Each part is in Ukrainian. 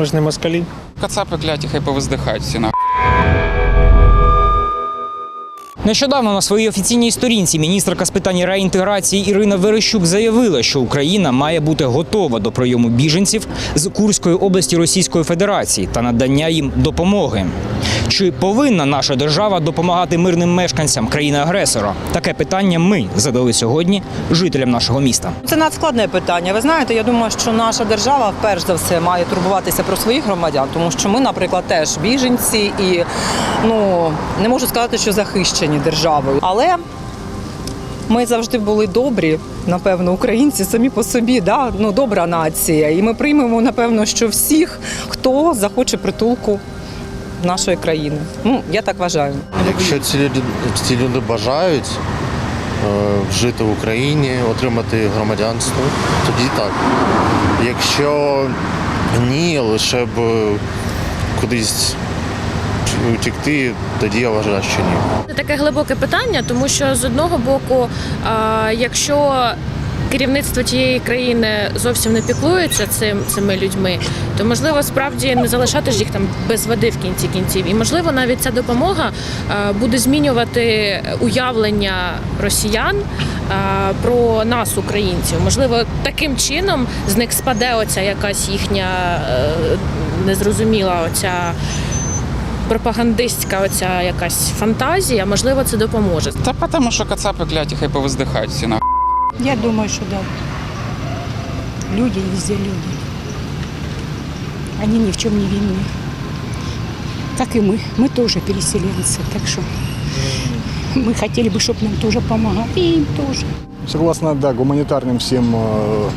Ми ж не москалі. Кацапи кляті, хай повиздихають всі на. Нещодавно на своїй офіційній сторінці міністерка з питань реінтеграції Ірина Верещук заявила, що Україна має бути готова до прийому біженців з Курської області Російської Федерації та надання їм допомоги. Чи повинна наша держава допомагати мирним мешканцям країни-агресора? Таке питання ми задали сьогодні жителям нашого міста. Це надскладне питання. Ви знаєте, я думаю, що наша держава перш за все має турбуватися про своїх громадян, тому що ми, наприклад, теж біженці і ну не можу сказати, що захищені державою, але. Ми завжди були добрі, напевно, українці самі по собі, да? ну добра нація. І ми приймемо, напевно, що всіх, хто захоче притулку нашої країни. Ну, я так вважаю. Якщо ці люди, ці люди бажають е, жити в Україні, отримати громадянство, тоді так. Якщо ні, лише б е, кудись утікти, тоді я вважаю, що ні. Це таке глибоке питання, тому що з одного боку, якщо керівництво тієї країни зовсім не піклується цим цими людьми, то можливо справді не залишати ж їх там без води в кінці кінців. І можливо навіть ця допомога буде змінювати уявлення росіян про нас, українців. Можливо, таким чином з них спаде оця якась їхня е, незрозуміла оця пропагандистська оця якась фантазія, можливо, це допоможе. Та тому, що кацапи кляті, хай повиздихають всі нахуй. Я думаю, что да. Люди везде люди. Они ни в чем не винны. Как и мы. Мы тоже переселенцы. Так что мы хотели бы, чтобы нам тоже помогали. И им тоже. Согласно, да, гуманитарным всем э,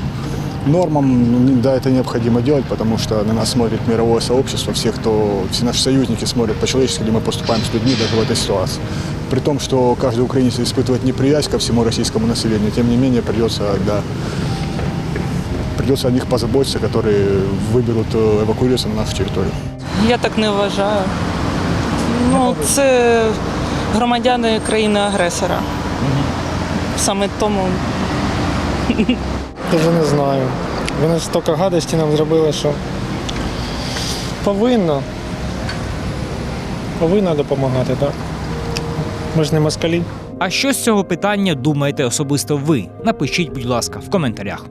нормам, да, это необходимо делать, потому что на нас смотрит мировое сообщество, все, кто, все наши союзники смотрят по-человечески, где мы поступаем с людьми даже в этой ситуации. При том, что каждый украинец испытывает неприязнь ко всему российскому населению, тем не менее придется, да, придется о них позаботиться, которые выберут э, эвакуироваться на нашу территорию. Я так не вважаю. Ну, це громадяни країни-агресора. Саме тому Даже не знаю. Вони стільки гадості нам зробили, що повинно. Повинно допомагати, так. Ми ж не москалі. А що з цього питання думаєте особисто ви? Напишіть, будь ласка, в коментарях.